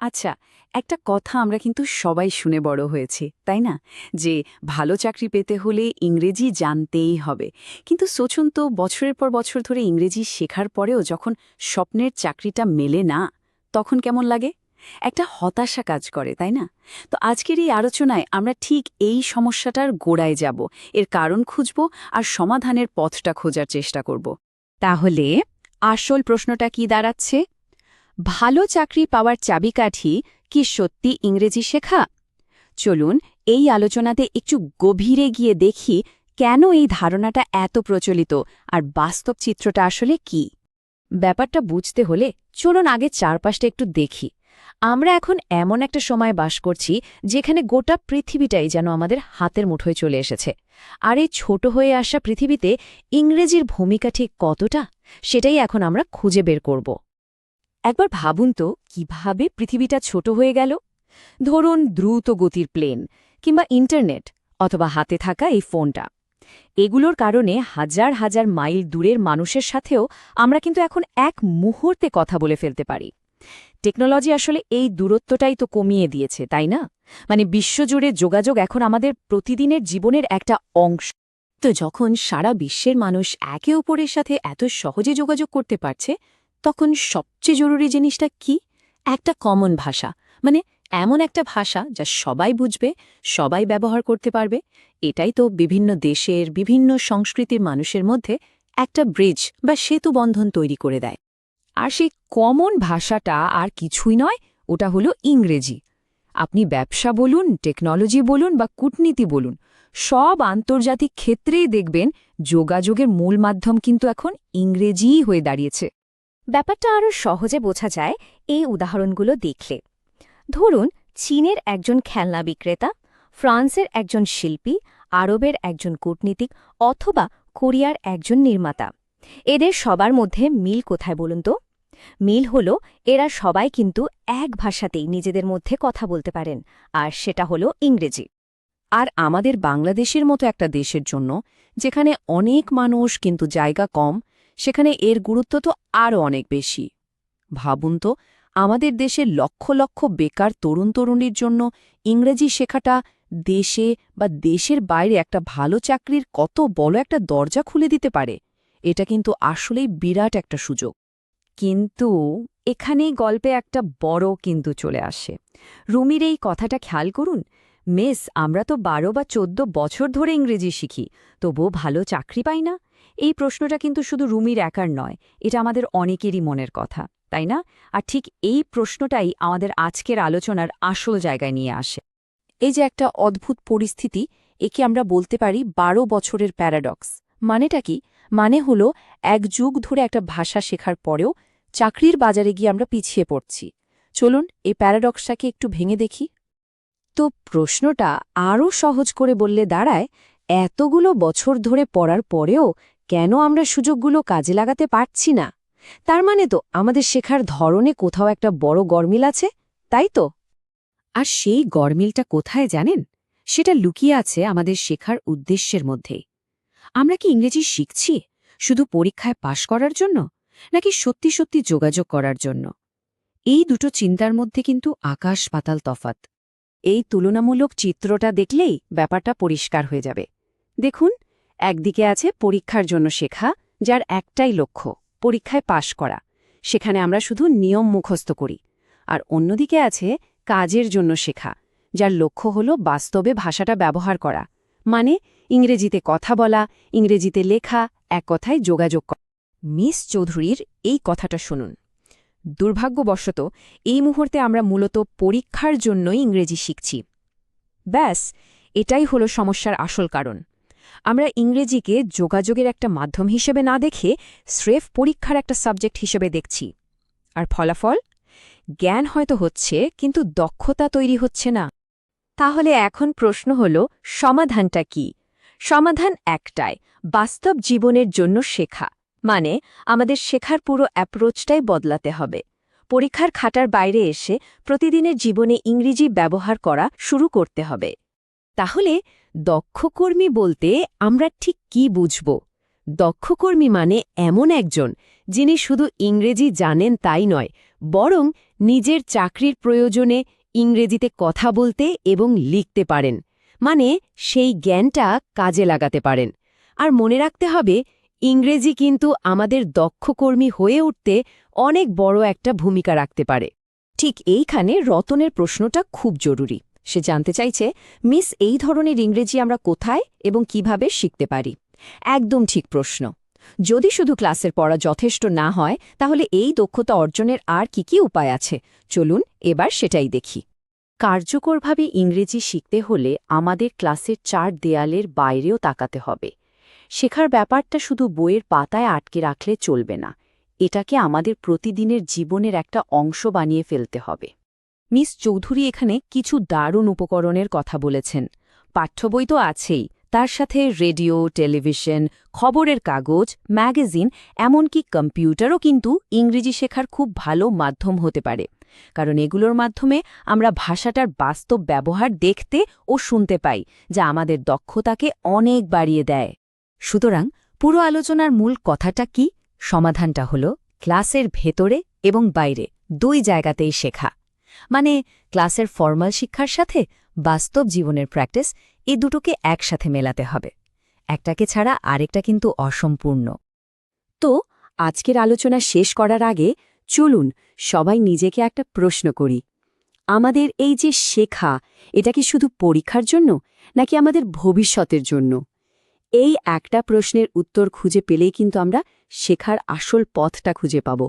আচ্ছা একটা কথা আমরা কিন্তু সবাই শুনে বড় হয়েছি, তাই না? যে ভালো চাকরি পেতে হলে ইংরেজি জানতেই হবে। কিন্তু সোচুন তো বছরের পর বছর ধরে ইংরেজি শেখার পরেও যখন স্বপ্নের চাকরিটা মেলে না, তখন কেমন লাগে? একটা হতাশা কাজ করে, তাই না? তো আজকের এই আলোচনায় আমরা ঠিক এই সমস্যাটার গোড়ায় যাব। এর কারণ খুঁজব আর সমাধানের পথটা খোঁজার চেষ্টা করব। তাহলে আসল প্রশ্নটা কি দাঁড়াচ্ছে? ভালো চাকরি পাওয়ার চাবিকাঠি কি সত্যি ইংরেজি শেখা? চলুন এই আলোচনাতে একটু গভীরে গিয়ে দেখি কেন এই ধারণাটা এত প্রচলিত আর বাস্তব চিত্রটা আসলে কি? ব্যাপারটা বুঝতে হলে চলুন আগে চারপাশটা একটু দেখি। আমরা এখন এমন একটা সময় বাস করছি যেখানে গোটা পৃথিবীটাই যেন আমাদের হাতের মুঠোয় চলে এসেছে। আর এই ছোট হয়ে আসা পৃথিবীতে ইংরেজির ভূমিকা ঠিক কতটা, সেটাই এখন আমরা খুঁজে বের করব। একবার ভাবুন তো, কীভাবে পৃথিবীটা ছোট হয়ে গেল? ধরুন দ্রুত গতির প্লেন কিংবা ইন্টারনেট অথবা হাতে থাকা এই ফোনটা। এগুলোর কারণে হাজার হাজার মাইল দূরের মানুষের সাথেও আমরা কিন্তু এখন এক মুহূর্তে কথা বলে ফেলতে পারি। টেকনোলজি আসলে এই দূরত্বটাই তো কমিয়ে দিয়েছে, তাই না? মানে বিশ্বজুড়ে যোগাযোগ এখন আমাদের প্রতিদিনের জীবনের একটা অংশ। তো যখন সারা বিশ্বের মানুষ একে অপরের সাথে এত সহজে যোগাযোগ করতে পারছে তখন সবচেয়ে জরুরি জিনিসটা কি? একটা কমন ভাষা। মানে এমন একটা ভাষা যা সবাই বুঝবে, সবাই ব্যবহার করতে পারবে। এটাই তো বিভিন্ন দেশের, বিভিন্ন সংস্কৃতির মানুষের মধ্যে একটা ব্রিজ বা সেতু বন্ধন তৈরি করে দেয়। আর সেই কমন ভাষাটা আর কিছুই নয়, ওটা হলো ইংরেজি। আপনি ব্যবসা বলুন টেকনোলজি বলুন বা কূটনীতি বলুন, সব আন্তর্জাতিক ক্ষেত্রেই দেখবেন যোগাযোগের মূল মাধ্যম কিন্তু এখন ইংরেজিই হয়ে দাঁড়িয়েছে। ব্যাপারটা আরও সহজে বোঝা যায় এই উদাহরণগুলো দেখলে। ধরুন, চীনের একজন খেলনা বিক্রেতা, ফ্রান্সের একজন শিল্পী, আরবের একজন কূটনীতিক অথবা কোরিয়ার একজন নির্মাতা। এদের সবার মধ্যে মিল কোথায় বলুন তো? মিল হল এরা সবাই কিন্তু এক ভাষাতেই নিজেদের মধ্যে কথা বলতে পারেন, আর সেটা হল ইংরেজি। আর আমাদের বাংলাদেশের মতো একটা দেশের জন্য, যেখানে অনেক মানুষ কিন্তু জায়গা কম সেখানে এর গুরুত্ব তো আরও অনেক বেশি। ভাবুন তো, আমাদের দেশে লক্ষ লক্ষ বেকার তরুণ তরুণীর জন্য ইংরেজি শেখাটা দেশে বা দেশের বাইরে একটা ভালো চাকরির কত বড় একটা দরজা খুলে দিতে পারে। এটা কিন্তু আসলেই বিরাট একটা সুযোগ। কিন্তু এখানেই গল্পে একটা বড় কিন্তু চলে আসে। রুমির এই কথাটা খেয়াল করুন, মেস, আমরা তো বারো বা চোদ্দ বছর ধরে ইংরেজি শিখি, তবুও ভালো চাকরি পাই না। এই প্রশ্নটা কিন্তু শুধু রুমির একার নয়, এটা আমাদের অনেকেরই মনের কথা, তাই না? আর ঠিক এই প্রশ্নটাই আমাদের আজকের আলোচনার আসল জায়গায় নিয়ে আসে। এই যে একটা অদ্ভুত পরিস্থিতি, একে আমরা বলতে পারি বারো বছরের প্যারাডক্স। মানেটা কি? মানে হলো এক যুগ ধরে একটা ভাষা শেখার পরেও চাকরির বাজারে গিয়ে আমরা পিছিয়ে পড়ছি। চলুন এই প্যারাডক্সটাকে একটু ভেঙে দেখি। তো প্রশ্নটা আরও সহজ করে বললে দাঁড়ায়, এতগুলো বছর ধরে পড়ার পরেও কেন আমরা সুযোগগুলো কাজে লাগাতে পারছি না? তার মানে তো আমাদের শেখার ধরনে কোথাও একটা বড় গরমিল আছে, তাই তো? আর সেই গরমিলটা কোথায় জানেন? সেটা লুকিয়ে আছে আমাদের শেখার উদ্দেশ্যের মধ্যেই আমরা কি ইংরেজি শিখছি, শুধু পরীক্ষায় পাশ করার জন্য, নাকি সত্যি সত্যি যোগাযোগ করার জন্য? এই দুটো চিন্তার মধ্যে কিন্তু আকাশ পাতাল তফাত এই তুলনামূলক চিত্রটা দেখলেই ব্যাপারটা পরিষ্কার হয়ে যাবে। দেখুন একদিকে আছে পরীক্ষার জন্য শেখা, যার একটাই লক্ষ্য, পরীক্ষায় পাশ করা। সেখানে আমরা শুধু নিয়ম মুখস্থ করি। আর অন্যদিকে আছে কাজের জন্য শেখা, যার লক্ষ্য হল বাস্তবে ভাষাটা ব্যবহার করা। মানে ইংরেজিতে কথা বলা, ইংরেজিতে লেখা, এক কথায় যোগাযোগ করা। মিস চৌধুরীর এই কথাটা শুনুন। দুর্ভাগ্যবশত, এই মুহূর্তে আমরা মূলত পরীক্ষার জন্যই ইংরেজি শিখছি। ব্যাস, এটাই হলো সমস্যার আসল কারণ। আমরা ইংরেজিকে যোগাযোগের একটা মাধ্যম হিসেবে না দেখে স্রেফ পরীক্ষার একটা সাবজেক্ট হিসেবে দেখছি। আর ফলাফল? জ্ঞান হয়তো হচ্ছে, কিন্তু দক্ষতা তৈরি হচ্ছে না। তাহলে এখন প্রশ্ন হল, সমাধানটা কি? সমাধান একটাই, বাস্তব জীবনের জন্য শেখা। মানে আমাদের শেখার পুরো অ্যাপ্রোচটাই বদলাতে হবে। পরীক্ষার খাটার বাইরে এসে প্রতিদিনের জীবনে ইংরেজি ব্যবহার করা শুরু করতে হবে। তাহলে দক্ষকর্মী বলতে আমরা ঠিক কি বুঝব? দক্ষকর্মী মানে এমন একজন যিনি শুধু ইংরেজি জানেন তাই নয়, বরং নিজের চাকরির প্রয়োজনে ইংরেজিতে কথা বলতে এবং লিখতে পারেন। মানে সেই জ্ঞানটা কাজে লাগাতে পারেন। আর মনে রাখতে হবে, ইংরেজি কিন্তু আমাদের দক্ষকর্মী হয়ে উঠতে অনেক বড় একটা ভূমিকা রাখতে পারে। ঠিক এইখানে রতনের প্রশ্নটা খুব জরুরি। সে জানতে চাইছে, মিস, এই ধরনের ইংরেজি আমরা কোথায় এবং কীভাবে শিখতে পারি? একদম ঠিক প্রশ্ন। যদি শুধু ক্লাসের পড়া যথেষ্ট না হয়, তাহলে এই দক্ষতা অর্জনের আর কি কি উপায় আছে? চলুন এবার সেটাই দেখি। কার্যকরভাবে ইংরেজি শিখতে হলে আমাদের ক্লাসের চার দেয়ালের বাইরেও তাকাতে হবে। শেখার ব্যাপারটা শুধু বইয়ের পাতায় আটকে রাখলে চলবে না। এটাকে আমাদের প্রতিদিনের জীবনের একটা অংশ বানিয়ে ফেলতে হবে। মিস চৌধুরী এখানে কিছু দারুণ উপকরণের কথা বলেছেন। পাঠ্যবই তো আছেই, তার সাথে রেডিও, টেলিভিশন, খবরের কাগজ, ম্যাগাজিন, এমনকি কম্পিউটারও কিন্তু ইংরেজি শেখার খুব ভালো মাধ্যম হতে পারে। কারণ এগুলোর মাধ্যমে আমরা ভাষাটার বাস্তব ব্যবহার দেখতে ও শুনতে পাই, যা আমাদের দক্ষতাকে অনেক বাড়িয়ে দেয়। সুতরাং পুরো আলোচনার মূল কথাটা কি? সমাধানটা হল ক্লাসের ভেতরে এবং বাইরে, দুই জায়গাতেই শেখা। মানে ক্লাসের ফর্মাল শিক্ষার সাথে বাস্তব জীবনের প্র্যাকটিস এ দুটোকে একসাথে মেলাতে হবে। একটাকে ছাড়া আরেকটা কিন্তু অসম্পূর্ণ। তো আজকের আলোচনা শেষ করার আগে চলুন সবাই নিজেকে একটা প্রশ্ন করি। আমাদের এই যে শেখা, এটা কি শুধু পরীক্ষার জন্য নাকি আমাদের ভবিষ্যতের জন্য? এই একটা প্রশ্নের উত্তর খুঁজে পেলেই কিন্তু আমরা শেখার আসল পথটা খুঁজে পাব।